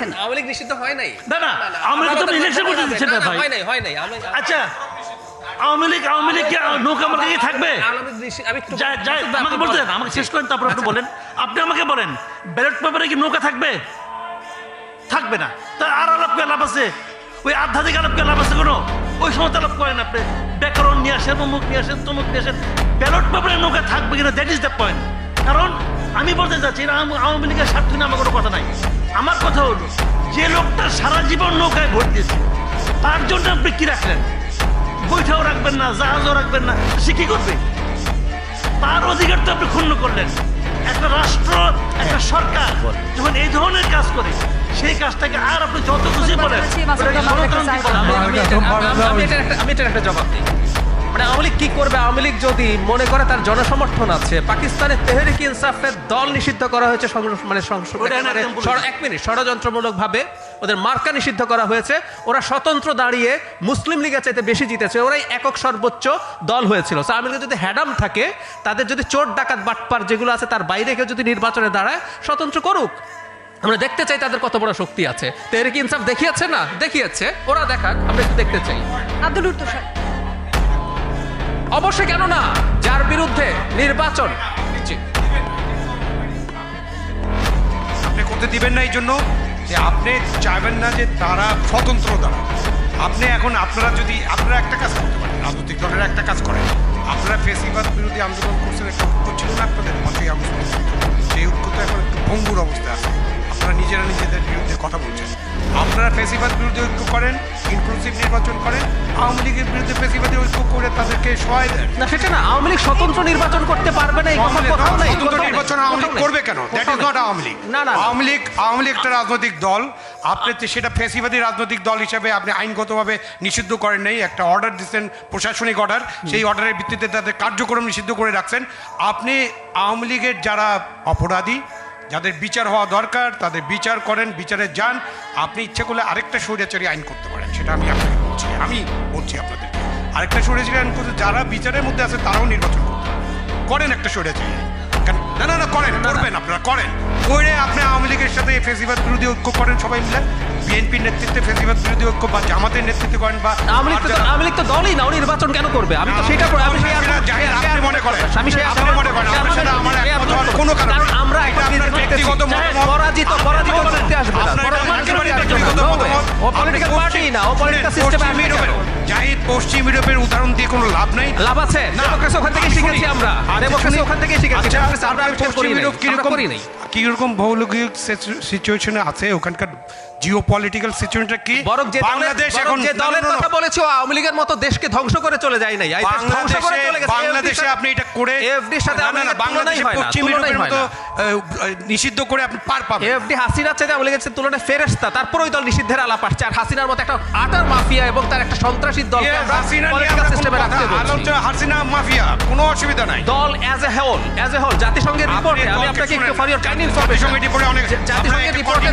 বলছেন আওয়ামী লীগ নিষিদ্ধ হয় নাই? না, না, আওয়ামী লীগ তো আদালতের করতে দিচ্ছে না, না, না, ভাই। হয় নাই হয় নাই। আচ্ছা আওয়ামী লীগ আওয়ামী লীগ নৌকা মার্কা কি থাকবে? আওয়ামী লীগ নিষিদ্ধ- আমি একটু যাই যাই বক্তব্য আমাকে বলতে দেন আমাকে শেষ করেন তারপর আপনি বলেন। আপনি আমাকে বলেন ব্যালট পেপারে কি নৌকা থাকবে? থাকবে না। তা আর আলাপ লাভ আছে? ওই আধ্যাত্মিক আলাপ করে লাভ আছে কোনো? ওই সময় আলাপ করেন আপনি। ব্যাকরণ নিয়ে আসেন অমুক নিয়ে আসেন তমুক নিয়ে আসেন। ব্যালট পেপারে নৌকা থাকবে কিনা দ্যাট ইজ দ্য পয়েন্ট কারণ আমি বলতে চাচ্ছি আওয়ামী লীগের স্বার্থ নিয়ে আমার কোনো কথা নাই। আমার কথা হলো যে লোকটা সারা জীবন নৌকায় ভোট দিয়েছে তার জন্য আপনি কি রাখলেন? বৈঠাও রাখবেন না জাহাজও রাখবেন না সে কি করবে? তার অধিকার তো আপনি ক্ষুণ্ণ করলেন। একটা রাষ্ট্র একটা সরকার যখন এই ধরনের কাজ করে সেই কাজটাকে আর আপনি যত খুশি বলেন আমি এটার একটা জবাব দিই। মানে আওয়ামী লীগ কি করবে? আওয়ামী লীগ যদি মনে করে তার জনসমর্থন আছে পাকিস্তানের তেহরিক ইনসাফের দল নিষিদ্ধ করা হয়েছে মানে। ষড়- এক মিনিট ষড়যন্ত্রমূলক ভাবে ওদের মার্কা নিষিদ্ধ করা হয়েছে। ওরা স্বতন্ত্র দাঁড়িয়ে মুসলিম লীগের চাইতে বেশি জিতেছে। ওরাই একক সর্বোচ্চ দল হয়েছিল। সো আওয়ামী লীগের যদি হ্যাডাম থাকে তাদের যদি চোর ডাকাত বাটপার যেগুলো আছে তার বাইরে কেউ যদি নির্বাচনে দাঁড়ায় স্বতন্ত্র করুক। আমরা দেখতে চাই তাদের কত বড় শক্তি আছে। তেহরিক ইনসাফ দেখিয়েছে না? দেখিয়েছে। ওরা দেখাক আমরা একটু দেখতে চাই। আব্দুল উত্তর স্যার অবশ্যই কেন না যার বিরুদ্ধে নির্বাচন আপনি করতে দিবেন না এই জন্য যে আপনি চাইবেন না যে তারা স্বতন্ত্র দাঁড়ান আপনি এখন আপনারা যদি, আপনারা একটা কাজ করতে পারেন, রাজনৈতিক দলের একটা কাজ করেন আপনারা ফেসিবাদ বিরোধী আন্দোলন করছেন, একটা ঐক্য ছিল না আপনাদের আগস্ট পর্যন্ত। সেই ঐক্য তো এখন একটু ভঙ্গুর অবস্থায় আছে। আপনারা নিজেরা বিরুদ্ধে কথা বলছেন। আপনারা ফেসিবাদ বিরুদ্ধে ঐক্য করেন ইনক্লুসিভ নির্বাচন করেন আওয়ামী লীগের বিরুদ্ধে ফেসিবাদী ঐক্য করে তাদেরকে সহায় দেন। না সেটা না আওয়ামী লীগ স্বতন্ত্র নির্বাচন করতে পারবে না এই কথা আওয়ামী নাই স্বতন্ত্র নির্বাচন আওয়ামী লীগ করবে কেন? That is not Awami League. না না আওয়ামী লীগ আওয়ামী লীগ একটা রাজনৈতিক দল। আপনি সেটা ফেসিবাদী রাজনৈতিক দল হিসেবে আপনি আইনগতভাবে নিষিদ্ধ করেন নাই একটা অর্ডার দিচ্ছেন প্রশাসনিক অর্ডার সেই অর্ডারের ভিত্তিতে তাদের কার্যক্রম নিষিদ্ধ করে রাখছেন। আপনি আওয়ামী লীগের যারা অপরাধী যাদের বিচার হওয়া দরকার তাদের বিচার করেন বিচারে যান। আপনি ইচ্ছে করলে আরেকটা স্বৈরাচারী আইন করতে পারেন সেটা আমি আপনাকে বলছি আমি বলছি আপনাদেরকে। আরেকটা স্বৈরাচারী আইন করতে যারা বিচারের মধ্যে আছে তারাও নির্বাচন করতে করেন একটা স্বৈরাচারী আইন। না না না করেন করবেন আপনারা করেন। করে আপনি আওয়ামী লীগের সাথে ফেসিবাদ বিরোধী ঐক্য করেন সবাই মিলে। বিএনপির নেতৃত্বে ফেসিবাদ বিরোধী ঐক্য বা জামাতের নেতৃত্বে করেন বা আওয়ামী লীগ তো আওয়ামী লীগ তো দলই না নির্বাচন কেন করবে? আমি তো সেটা আমি পরাজিত পরাজিত করতে আসবে না। পরাজিত করতে আসবে না। ও পলিটিক্যাল পার্টি না ও পলিটিক্যাল সিস্টেমে ইউরোপের জাহিদ পশ্চিম ইউরোপের উদাহরণ দিয়ে কোনো লাভ নাই? লাভ আছে। ডেমোক্রেসি ওখান থেকে শিখেছি আমরা। আচ্ছা, ডেমোক্রেসি ওখান থেকে শিখেছি। আচ্ছা, আমরা পশ্চিম ইউরোপ কীরকম কীরকম ভৌগোলিক সিচুয়েশনে আছে? ওখানকার জিও পলিটিক্যাল সিচুয়েশনটা কি? বরং যে বাংলাদেশ এখন যে দলের কথা বলেছে আওয়ামী লীগের মতো দেশকে ধ্বংস করে চলে যায় নাই। ধ্বংস করে চলে গেছে। বাংলাদেশে আপনি এটা করে র সাথে না, বাংলাদেশে পশ্চিম ইউরোপের মতো নিষিদ্ধ করে আপনি পার পাবেন। এফডি হাসিনার চাইতে আওয়ামী লীগের তুলনায় ফেরেস্তা তারপর ওই দল নিষিদ্ধের আলাপ আসছে। আর হাসিনার মতো একটা আটার মাফিয়া এবং তার একটা সন্ত্রাসী দল দলকে পলিটিক্যাল সিস্টেমে রাখতে বলছি। হাসিনা মাফিয়া কোনো অসুবিধা নাই। দল as a whole as a whole জাতিসংঘের রিপোর্টে আমি আপনাকে একটু। ফর ইওর কাইন্ড জাতিসংঘের ইনফরমেশন রিপোর্টে অনেক জাতিসংঘের রিপোর্টে